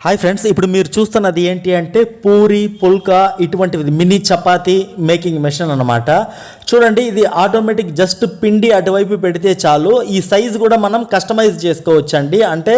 Hi friends ఇప్పుడు మీరు చూస్తున్నది ఏంటి అంటే పూరి పుల్కా ఇటువంటివి మినీ చపాతీ మేకింగ్ మెషిన్ అన్నమాట. చూడండి ఇది ఆటోమేటిక్ జస్ట్ పిండి అటువైపు పెడితే చాలు. ఈ సైజ్ కూడా మనం కస్టమైజ్ చేసుకోవచ్చండి. అంటే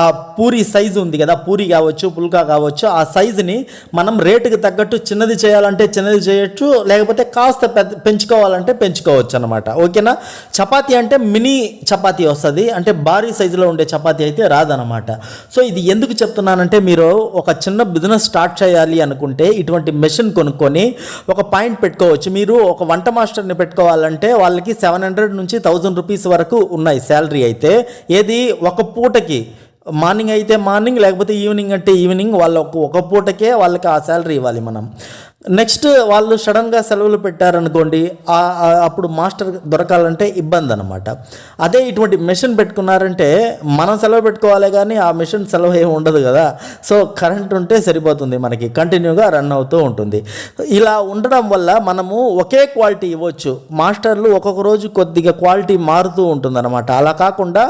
ఆ పూరి సైజు ఉంది కదా పూరి కావచ్చు పుల్కా కావచ్చు ఆ సైజుని మనం రేటుకి తగ్గట్టు చిన్నది చేయాలంటే చిన్నది చేయొచ్చు లేకపోతే కాస్త పెద్ద పెంచుకోవాలంటే పెంచుకోవచ్చు అనమాట ఓకేనా? చపాతి అంటే మినీ చపాతి వస్తుంది. అంటే భారీ సైజులో ఉండే చపాతి అయితే రాదనమాట సో ఇది ఎందుకు చెప్తున్నాను చెప్తానంటే మీరు ఒక చిన్న బిజినెస్ స్టార్ట్ చేయాలి అనుకుంటే ఇటువంటి మెషిన్ కొనుక్కొని ఒక పాయింట్ పెట్టుకోవచ్చు. మీరు ఒక వంట మాస్టర్ని పెట్టుకోవాలంటే వాళ్ళకి సెవెన్ హండ్రెడ్ నుంచి థౌజండ్ రూపీస్ వరకు ఉన్నాయి శాలరీ అయితే. ఏది ఒక పూటకి మార్నింగ్ అయితే మార్నింగ్ లేకపోతే ఈవినింగ్ అంటే ఈవినింగ్ వాళ్ళకు ఒక పూటకే వాళ్ళకి ఆ శాలరీ ఇవ్వాలి మనం. నెక్స్ట్ వాళ్ళు సడన్గా సెలవులు పెట్టారనుకోండి అప్పుడు మాస్టర్ దొరకాలంటే ఇబ్బంది అనమాట అదే ఇటువంటి మెషిన్ పెట్టుకున్నారంటే మనం సెలవు పెట్టుకోవాలి కానీ ఆ మెషిన్ సెలవు ఏమి ఉండదు కదా. సో కరెంట్ ఉంటే సరిపోతుంది మనకి కంటిన్యూగా రన్ అవుతూ ఉంటుంది. ఇలా ఉండడం వల్ల మనము ఒకే క్వాలిటీ ఇవ్వచ్చు. మాస్టర్లు ఒక్కొక్క రోజు కొద్దిగా క్వాలిటీ మారుతూ ఉంటుందన్నమాట. అలా కాకుండా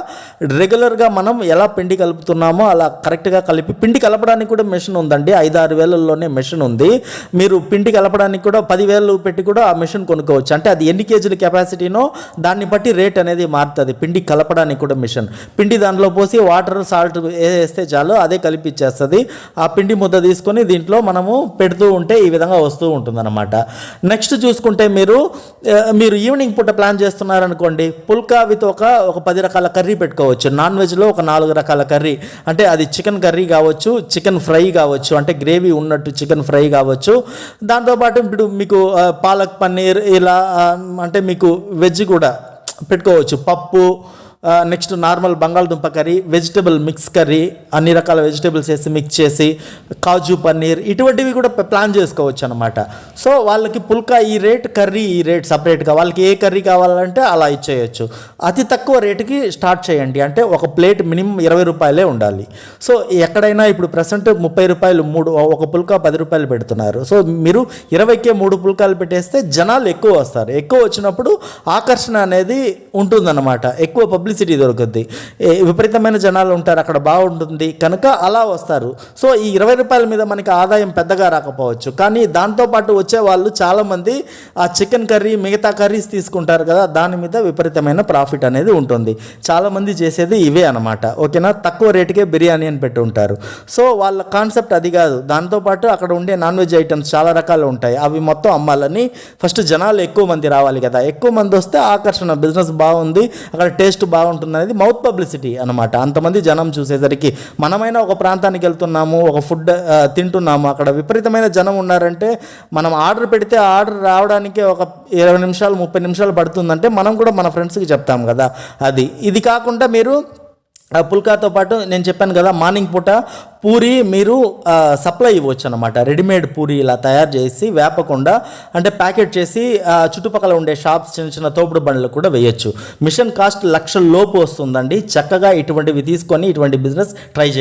రెగ్యులర్గా మనం ఎలా పిండి కలుపుతున్నామో అలా కరెక్ట్గా కలిపి పిండి కలపడానికి కూడా మెషిన్ ఉందండి. ఐదు ఆరు వేలల్లోనే మెషిన్ ఉంది. మీరు పిండి కలపడానికి కూడా పదివేలు పెట్టి కూడా ఆ మిషన్ కొనుక్కోవచ్చు. అంటే అది ఎన్ని కేజీల కెపాసిటీనో దాన్ని బట్టి రేట్ అనేది మారుతుంది. పిండి కలపడానికి కూడా మిషన్. పిండి దాంట్లో పోసి వాటర్ సాల్ట్ వేస్తే చాలు అదే కలిపి ఇచ్చేస్తుంది ఆ పిండి ముద్ద తీసుకొని దీంట్లో మనము పెడుతూ ఉంటే ఈ విధంగా వస్తూ ఉంటుందన్నమాట. నెక్స్ట్ చూసుకుంటే మీరు మీరు ఈవినింగ్ పూట ప్లాన్ చేస్తున్నారనుకోండి పుల్కా విత్ ఒక ఒక పది రకాల కర్రీ పెట్టుకోవచ్చు. నాన్ వెజ్లో ఒక నాలుగు రకాల కర్రీ. అంటే అది చికెన్ కర్రీ కావచ్చు చికెన్ ఫ్రై కావచ్చు అంటే గ్రేవీ ఉన్నట్టు చికెన్ ఫ్రై కావచ్చు. దాంతోపాటు ఇప్పుడు మీకు పాలక్ పన్నీర్ ఇలా అంటే మీకు వెజ్ కూడా పెట్టుకోవచ్చు. పప్పు నెక్స్ట్ నార్మల్ బంగాళదుంప కర్రీ వెజిటబుల్ మిక్స్ కర్రీ అన్ని రకాల వెజిటబుల్స్ వేసి మిక్స్ చేసి కాజు పన్నీర్ ఇటువంటివి కూడా ప్లాన్ చేసుకోవచ్చు అనమాట సో వాళ్ళకి పుల్కా ఈ రేట్ కర్రీ ఈ రేట్ సపరేట్గా వాళ్ళకి ఏ కర్రీ కావాలంటే అలా ఇచ్చేయచ్చు. అతి తక్కువ రేటుకి స్టార్ట్ చేయండి. అంటే ఒక ప్లేట్ మినిమం ఇరవై రూపాయలే ఉండాలి. సో ఎక్కడైనా ఇప్పుడు ప్రజెంట్ ముప్పై రూపాయలు మూడు ఒక పుల్కా పది రూపాయలు పెడుతున్నారు. సో మీరు ఇరవైకే మూడు పుల్కాలు పెట్టేస్తే జనాలు ఎక్కువ వస్తారు. ఎక్కువ వచ్చినప్పుడు ఆకర్షణ అనేది ఉంటుందన్నమాట. ఎక్కువ పబ్లిసిటీ దొరుకుద్ది. ఏ విపరీతమైన జనాలు ఉంటారు అక్కడ బాగుంటుంది కనుక అలా వస్తారు. సో ఈ ఇరవై రూపాయల మీద మనకి ఆదాయం పెద్దగా రాకపోవచ్చు. కానీ దాంతోపాటు వచ్చే వాళ్ళు చాలామంది ఆ చికెన్ కర్రీ మిగతా కర్రీస్ తీసుకుంటారు కదా దాని మీద విపరీతమైన ప్రాఫిట్ అనేది ఉంటుంది. చాలామంది చేసేది ఇవే అనమాట ఓకేనా? తక్కువ రేటుకే బిర్యానీ అని పెట్టి ఉంటారు. సో వాళ్ళ కాన్సెప్ట్ అది కాదు. దాంతోపాటు అక్కడ ఉండే నాన్ వెజ్ ఐటమ్స్ చాలా రకాలు ఉంటాయి. అవి మొత్తం అమ్మాలని ఫస్ట్ జనాలు ఎక్కువ మంది రావాలి కదా. ఎక్కువ మంది వస్తే ఆకర్షణ బిజినెస్ బాగుంది అక్కడ టేస్ట్ బాగా బాగుంటుంది అనేది మౌత్ పబ్లిసిటీ అనమాట అంతమంది జనం చూసేసరికి మనమైనా ఒక ప్రాంతానికి వెళ్తున్నాము ఒక ఫుడ్ తింటున్నాము అక్కడ విపరీతమైన జనం ఉన్నారంటే మనం ఆర్డర్ పెడితే ఆర్డర్ రావడానికి ఒక ఇరవై నిమిషాలు ముప్పై నిమిషాలు పడుతుందంటే మనం కూడా మన ఫ్రెండ్స్కి చెప్తాం కదా. అది. ఇది కాకుండా మీరు పుల్కాతో పాటు నేను చెప్పాను కదా మార్నింగ్ పూట పూరి మీరు సప్లై ఇవ్వచ్చు అనమాట రెడీమేడ్ పూరి ఇలా తయారు చేసి వేపకుండా అంటే ప్యాకెట్ చేసి చుట్టుపక్కల ఉండే షాప్స్ చిన్న చిన్న తోపుడు బండ్లు కూడా వేయచ్చు. మిషన్ కాస్ట్ లక్షల లోపు వస్తుందండి. చక్కగా ఇటువంటివి తీసుకొని ఇటువంటి బిజినెస్ ట్రై చేయండి.